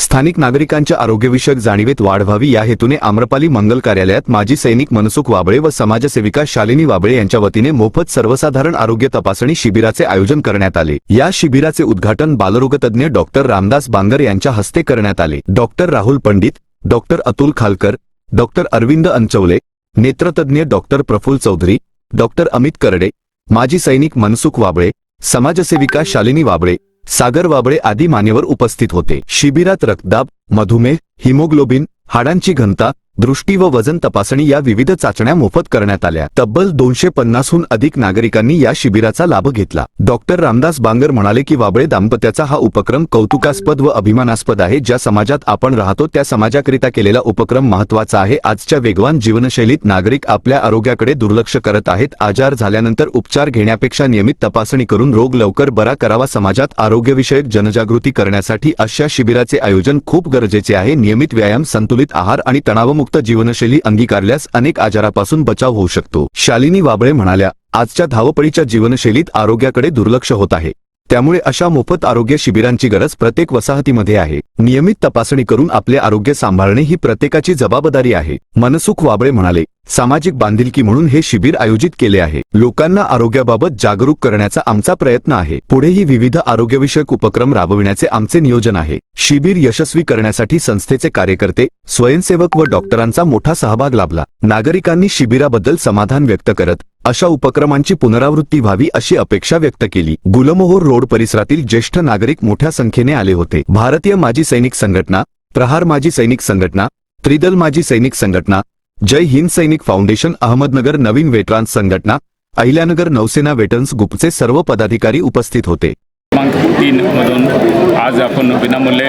स्थानिक नागरिकांच्या आरोग्यविषयक जाणीवेत वाढ व्हावी या हेतूने आम्रपाली मंगल कार्यालयात माजी सैनिक मनसुख वाबळे व समाजसेविका शालिनी वाबळे यांच्या वतीने मोफत सर्वसाधारण आरोग्य तपासणी शिबिराचे आयोजन करण्यात आले. या शिबिराचे उद्घाटन बालरोगतज्ञ डॉक्टर रामदास बांगर यांच्या हस्ते करण्यात आले. Doctor Rahul Pandit doctor Atul Khalkar doctor Arvind Anchawale नेत्रतज्ञ doctor Praful Chaudhari doctor Amit Karde माजी सैनिक मनसुख वाबळे समाजसेविका शालिनी वाबळे सागर वाबळे आदी मान्यवर उपस्थित होते. शिबिरात रक्तदाब मधुमेह हिमोग्लोबिन हाडांची घनता दृष्टी व वजन तपासणी या विविध चाचण्या मोफत करण्यात आल्या. तब्बल दोनशे पन्नासहून अधिक नागरिकांनी या शिबिराचा लाभ घेतला. डॉक्टर रामदास बांगर म्हणाले की वाबळे दाम्पत्याचा हा उपक्रम कौतुकास्पद व अभिमानास्पद आहे. ज्या समाजात आपण राहतो त्या समाजाकरिता केलेला उपक्रम महत्त्वाचा आहे. आजच्या वेगवान जीवनशैलीत नागरिक आपल्या आरोग्याकडे दुर्लक्ष करत आहेत. आजार झाल्यानंतर उपचार घेण्यापेक्षा नियमित तपासणी करून रोग लवकर बरा करावा. समाजात आरोग्यविषयक जनजागृती करण्यासाठी अशा शिबिराचे आयोजन खूप गरजेचे आहे. नियमित व्यायाम संतुलित आहार आणि तणावमुक्त जीवनशैली अंगीकारल्यास अनेक आजारापासून बचाव होऊ शकतो. शालिनी वाबळे म्हणाल्या आजच्या धावपळीच्या जीवनशैलीत आरोग्याकडे दुर्लक्ष होत आहे. त्यामुळे अशा मोफत आरोग्य शिबिरांची गरज प्रत्येक वसाहतीमध्ये आहे. नियमित तपासणी करून आपले आरोग्य सांभाळणे ही प्रत्येकाची जबाबदारी आहे. मनसुख वाबळे म्हणाले सामाजिक बांधिलकी म्हणून हे शिबिर आयोजित केले आहे. लोकांना आरोग्याबाबत जागरूक करण्याचा आमचा प्रयत्न आहे. पुढेही विविध आरोग्यविषयक उपक्रम राबविण्याचे आमचे नियोजन आहे. शिबिर यशस्वी करण्यासाठी संस्थेचे कार्यकर्ते स्वयंसेवक व डॉक्टरांचा मोठा सहभाग लाभला. नागरिकांनी शिबिराबद्दल समाधान व्यक्त करत अशा उपक्रमांची पुनरावृत्ती व्हावी अशी अपेक्षा व्यक्त केली. गुलमोहोर रोड परिसरातील ज्येष्ठ नागरिक मोठ्या संख्येने आले होते. भारतीय माजी सैनिक संघटना प्रहार माजी सैनिक संघटना त्रिदल माजी सैनिक संघटना जय हिंद सैनिक फाउंडेशन अहमदनगर नवीन वेटरान्स संघटना अहिल्यानगर नौसेना वेटर्न्स ग्रुपचे सर्व पदाधिकारी उपस्थित होते. क्रमांक तीनमधून आज आपण विनामूल्य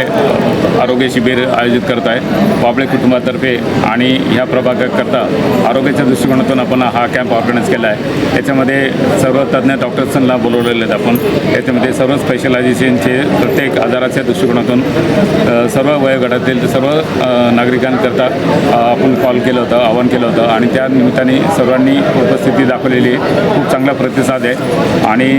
आरोग्य शिबिर आयोजित करत आहे. वाबळे कुटुंबातर्फे आणि ह्या प्रभागाकरता आरोग्याच्या दृष्टिकोनातून आपण हा कॅम्प ऑर्गनाईज केला आहे. याच्यामध्ये सर्व तज्ज्ञ डॉक्टर्सना बोलवलेले आहेत आपण. याच्यामध्ये सर्व स्पेशलायझेशनचे प्रत्येक आजाराच्या दृष्टिकोनातून सर्व वयोगटातील सर्व नागरिकांकरता आपण कॉल केलं होतं आवाहन केलं होतं आणि त्या निमित्ताने सर्वांनी उपस्थिती दाखवलेली खूप चांगला प्रतिसाद आहे आणि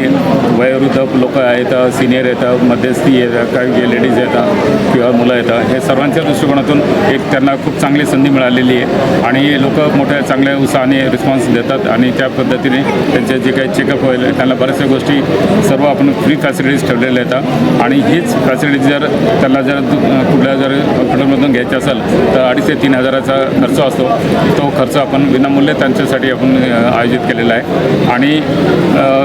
वयोवृद्ध लोक आहेत सिनियर येतं मध्यस्थी येतं काही जे लेडीज येतात किंवा मुलं येतं हे सर्वांच्या दृष्टिकोनातून एक त्यांना खूप चांगली संधी मिळालेली आहे. आणि लोक मोठ्या चांगल्या उत्साहाने रिस्पॉन्स देतात आणि त्या पद्धतीने त्यांचे जे काही चेकअप होईल त्यांना बऱ्याचशा गोष्टी सर्व आपण फ्री फॅसिलिटीज ठेवलेल्या येतात. आणि हीच फॅसिलिटी जर त्यांना जर कुठल्या जर हॉस्पिटलमधून घ्यायची असेल तर अडीच ते तीन हजाराचा खर्च असतो. तो खर्च आपण विनामूल्य त्यांच्यासाठी आपण आयोजित केलेला आहे. आणि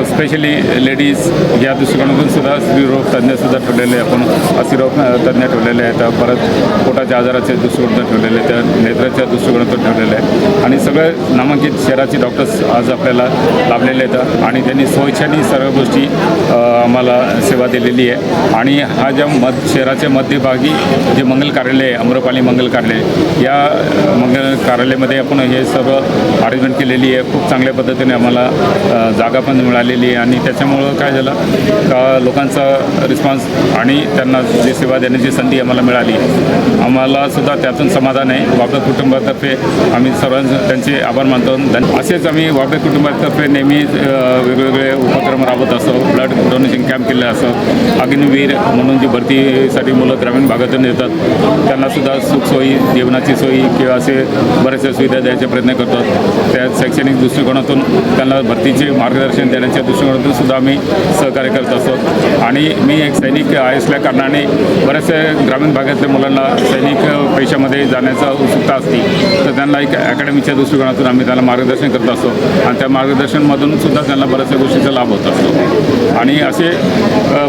स्पेशली लेडीज या दृष्टिकोनातून सुद्धा स्त्रीरोग तज्ज्ञसुद्धा ठेवलेले आपण अस्थिरोग तज्ज्ञ ठेवलेले आहेत. परत पोटाच्या आजाराचे दृष्टिकोनातून ठेवलेले आहेत. नेत्राच्या दृष्टिकोनातून ठेवलेले आहेत. आणि सगळे नामांकित शहराचे डॉक्टर्स आज आपल्याला लाभलेले आहेत आणि त्यांनी स्वइच्छाने सर्व गोष्टी आम्हाला सेवा दिलेली आहे. आणि हा ज्या मध शहराच्या मध्यभागी जे मंगल कार्यालय आहे अम्रपाली मंगल कार्यालय या मंगल कार्यालयामध्ये आपण हे सर्व अरेंजमेंट केलेली आहे. खूप चांगल्या पद्धतीने आम्हाला जागा पण मिळालेली आहे. आणि त्याच्यामुळं काय झालं? का लोकांचा रिस्पॉन्स आणि त्यांना जी सेवा देण्याची संधी आम्हाला मिळाली आम्हाला सुद्धा त्यातून समाधान आहे. वापडे कुटुंबातर्फे आम्ही सर्वांचे त्यांचे आभार मानतो. असेच आम्ही वापडे कुटुंबातर्फे नेहमी वेगवेगळे उपक्रम राबवत असतो. ब्लड डोनेशन कॅम्प केले असो अग्निवीर म्हणून जी भरतीसाठी मुलं ग्रामीण भागातून येतात त्यांनासुद्धा सुखसोयी जेवणाची सोयी किंवा असे बऱ्याचशा सुविधा द्यायचे प्रयत्न करतो. त्या शैक्षणिक दृष्टिकोनातून त्यांना भरतीचे मार्गदर्शन देण्याच्या दृष्टिकोनातून सुद्धा आम्ही सहकार्य करत असतो. आणि मी एक सैनिक असल्या कारणाने बऱ्याचशा ग्रामीण भागातल्या मुलांना सैनिक पेशामध्ये जाण्याचा उत्सुकता असते. तर त्यांना एक अकॅडमीच्या दृष्टिकोनातून आम्ही त्यांना मार्गदर्शन करत असतो. आणि त्या मार्गदर्शनमधून सुद्धा त्यांना बऱ्याचशा गोष्टीचा लाभ होत असतो. आणि असे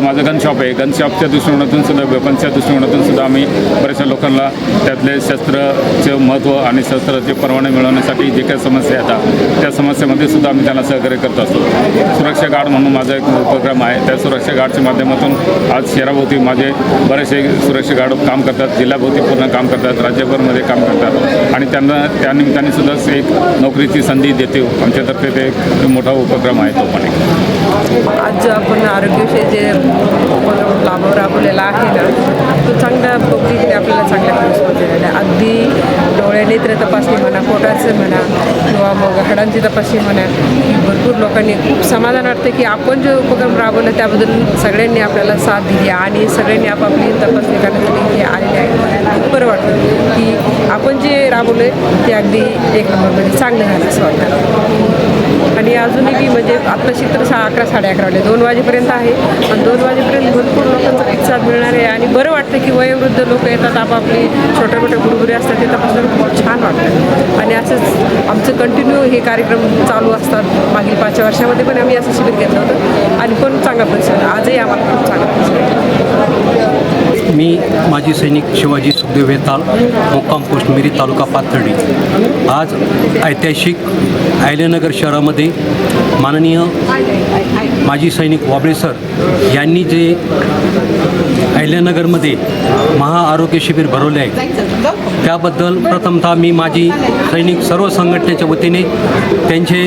माझं गन शॉप आहे. गन शॉपच्या दृष्टिकोनातून सुद्धा वेपन्सच्या दृष्टिकोनातून सुद्धा आम्ही बऱ्याचशा लोकांना त्यातले शस्त्राचे महत्त्व आणि शस्त्राचे परवाने मिळवण्यासाठी जे काही समस्या येतात त्या समस्येमध्ये सुद्धा आम्ही त्यांना सहकार्य करत असतो. सुरक्षा गार्ड म्हणून माझा एक उपक्रम आहे. त्या सुरक्षा गार्डच्या माध्यमातून आज शहराभोवती माझे बरेचसे सुरक्षा गार्ड काम करतात जिल्ह्याभोवती पूर्ण काम करतात राज्यभरमध्ये काम करतात. आणि त्यांना त्यानिमित्ताने सुद्धा एक नोकरीची संधी देते हो. आमच्यातर्फे ते एक मोठा उपक्रम आहे तो पण एक. आज जो आपण आरोग्यविषयी जे लाभ राबवलेला आहे ना तो चांगल्या पद्धतीने आपल्याला चांगल्या प्रवेशमध्ये आहे. अगदी डोळे नेत्र तपासणी म्हणा पोटाचं म्हणा किंवा मग हाडांची तपासणी म्हणा भरपूर लोकांनी खूप समाधान वाटतं की आपण जो उपक्रम राबवला त्याबद्दल सगळ्यांनी आपल्याला साथ दिली आणि सगळ्यांनी आपापली तपासणी करण्यासाठी इथे आलेले आहे. खूप बरं वाटतं की आपण जे राबवलं ते अगदी एक नंबरमध्ये चांगलं झालं असं वाटतं. आणि अजूनही म्हणजे आत्ताशी तर सहा अकरा साडे अकरा वाजले. दोन वाजेपर्यंत आहे. आणि दोन वाजेपर्यंत भरपूर लोकांचा प्रतिसाद मिळणार आहे आणि बरं वाटतं की वयोवृद्ध लोक येतात आपापली छोट्या मोठ्या गुरुगुरे असतात ते तपासणं खूप छान वाटतं. आणि असंच आमचं कंटिन्यू हे कार्यक्रम चालू असतात. मागील पाचव्या वर्षामध्ये पण आम्ही असं शिबिर घेतलं होतं. आणि पण चांगला प्रतिसाद आजही आम्हाला खूप चांगला प्रतिसाद मी माजी सैनिक शिवाजी सुखदेव वेताल मुक्काम पोस्ट मिरी तालुका पाथर्डी. आज ऐतिहासिक आयलेनगर शहरामध्ये माननीय माजी सैनिक वाबळे सर यांनी जे अहिल्यानगरमध्ये महाआरोग्य शिबिर भरवले आहे. त्याबद्दल प्रथमतः मी माझी सैनिक सर्व संघटनेच्या वतीने त्यांचे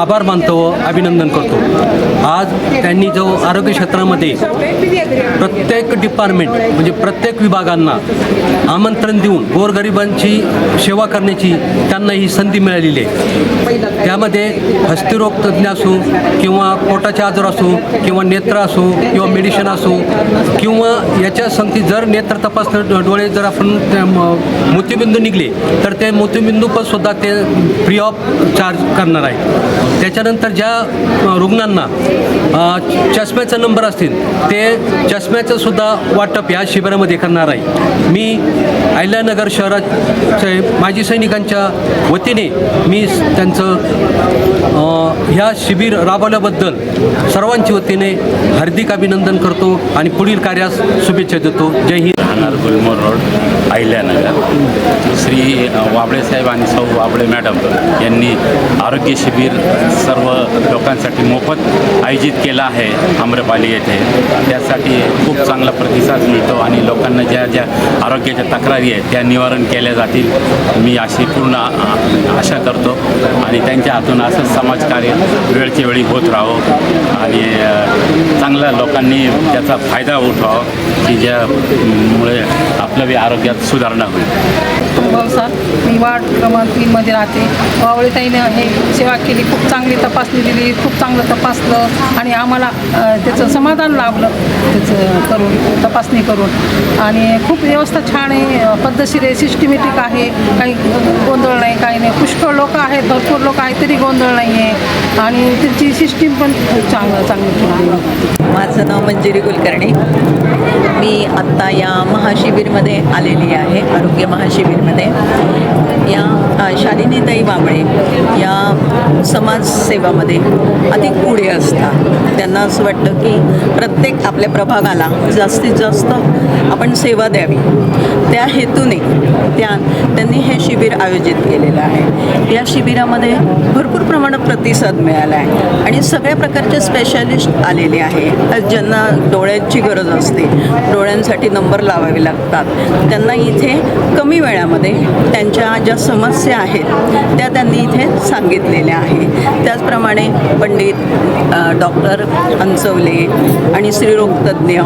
आभार मानतो व अभिनंदन करतो. आज त्यांनी जो आरोग्य क्षेत्रामध्ये प्रत्येक डिपार्टमेंट म्हणजे प्रत्येक विभागांना आमंत्रण देऊन गोरगरिबांची सेवा करण्याची त्यांना ही संधी मिळालेली आहे. त्यामध्ये हस्तिरोग तज्ज्ञ असो किंवा पोटाचे आजार असो किंवा नेत्र असो किंवा मेडिसिन असो किंवा याच्या संगती जर नेत्र तपासणं डोळे जर आपण त्या म- मोतीबिंदू निघले तर ते मोतीबिंदू पण सुद्धा ते फ्री ऑफ चार्ज करणार आहे त्याच्यानंतर ज्या रुग्णांना चष्म्याचा नंबर असतील ते चष्म्याचं सुद्धा वाटप या शिबिरामध्ये करणार आहे. मी अहिल्यानगर शहराचे माजी सैनिकांच्या वतीने मी त्यांचं ह्या शिबिर राबवल्याबद्दल सर्वांच्या वतीने हार्दिक अभिनंदन करतो आणि पुढील कार्यास शुभेच्छा देतो. जय हिंद. राहणार गुलमोर रोड अहिल्यानगर. श्री वाबळे साहेब आणि सौ वाबळे मॅडम यांनी आरोग्य शिबिर सर्व लोकांसाठी मोफत आयोजित केलं आहे आम्रपाली येथे. त्यासाठी खूप चांगला प्रतिसाद मिळतो आणि लोकांना ज्या ज्या आरोग्याच्या तक्रारी आहेत त्या निवारण केल्या जातील. मी अशी पूर्ण आशा करतो आणि त्यांच्या हातून असं समाजकार्य वेळच्या वेळी होत राहावं आणि चांगल्या लोकांनी त्याचा फायदा उठवावा. की ज्यामुळे आपल्या आरोग्यात सुधारणा होईल. सर मी वार्ड क्रमांक तीनमध्ये राहते. वावळीताईनं हे सेवा केली खूप चांगली तपासणी दिली खूप चांगलं तपासलं आणि आम्हाला त्याचं समाधान लाभलं. त्याचं करून तपासणी करून. आणि खूप व्यवस्था छान आहे पद्धतशीर आहे सिस्टमॅटिक आहे काही गोंधळ नाही. लोक आहेत भरपूर लोक आहेत तरी गोंधळ नाही आहे आणि त्याची सिस्टीम पण चांगलं चांगली माझं नाव मंजिरी कुलकर्णी. मी आत्ता या महाशिबिरमध्ये आलेली आहे आरोग्य महाशिबिरमध्ये. या शालिनीताई बाबळे या समाजसेवामध्ये अधिक पुढे असतात. त्यांना असं वाटतं की प्रत्येक आपल्या प्रभागाला जास्तीत जास्त आपण सेवा द्यावी. त्या हेतूने त्या त्यांनी हे शिबिर आयोजित केलेलं आहे. या शिबिरामध्ये भरपूर प्रमाणात प्रतिसाद मिळाला आहे. आणि सगळ्या प्रकारचे स्पेशालिस्ट आलेले आहे. ज्यांना डोळ्यांची गरज असते डोळ्यांसाठी नंबर लावावे लागतात. त्यांना इथे कमी वेळामध्ये त्यांच्या ज्या समस्या आहेत त्या त्यांनी इथे सांगितलेल्या आहे त्याचप्रमाणे पंडित डॉक्टर अंचवले आणि स्त्रीरोगतज्ञ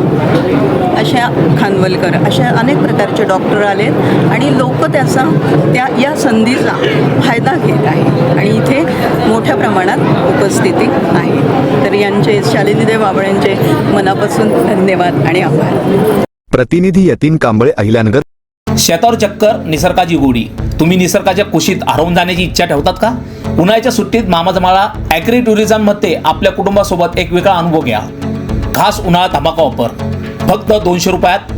अशा खानवलकर अशा अनेक प्रकारचे डॉक्टर आलेत आणि लोक त्याचा त्या या संधीचा फायदा घेत आहे आणि इथे मोठ्या प्रमाणात उपस्थिती आहे. तर यांचे शालिनीदेव बाबळेंचे मनापासून धन्यवाद आणि आभार. प्रतिनिधी यतीन कांबळे अहिल्यानगर शेतावर चक्कर निसर्गाची गोडी. तुम्ही निसर्गाच्या कुशीत हरवून जाण्याची इच्छा ठेवतात का? उन्हाळ्याच्या सुट्टीत मामाजमाळा ॲग्री टुरिझममध्ये आपल्या कुटुंबासोबत एक वेगळा अनुभव घ्या. खास उन्हाळा धमाका ऑफर फक्त दोनशे रुपयात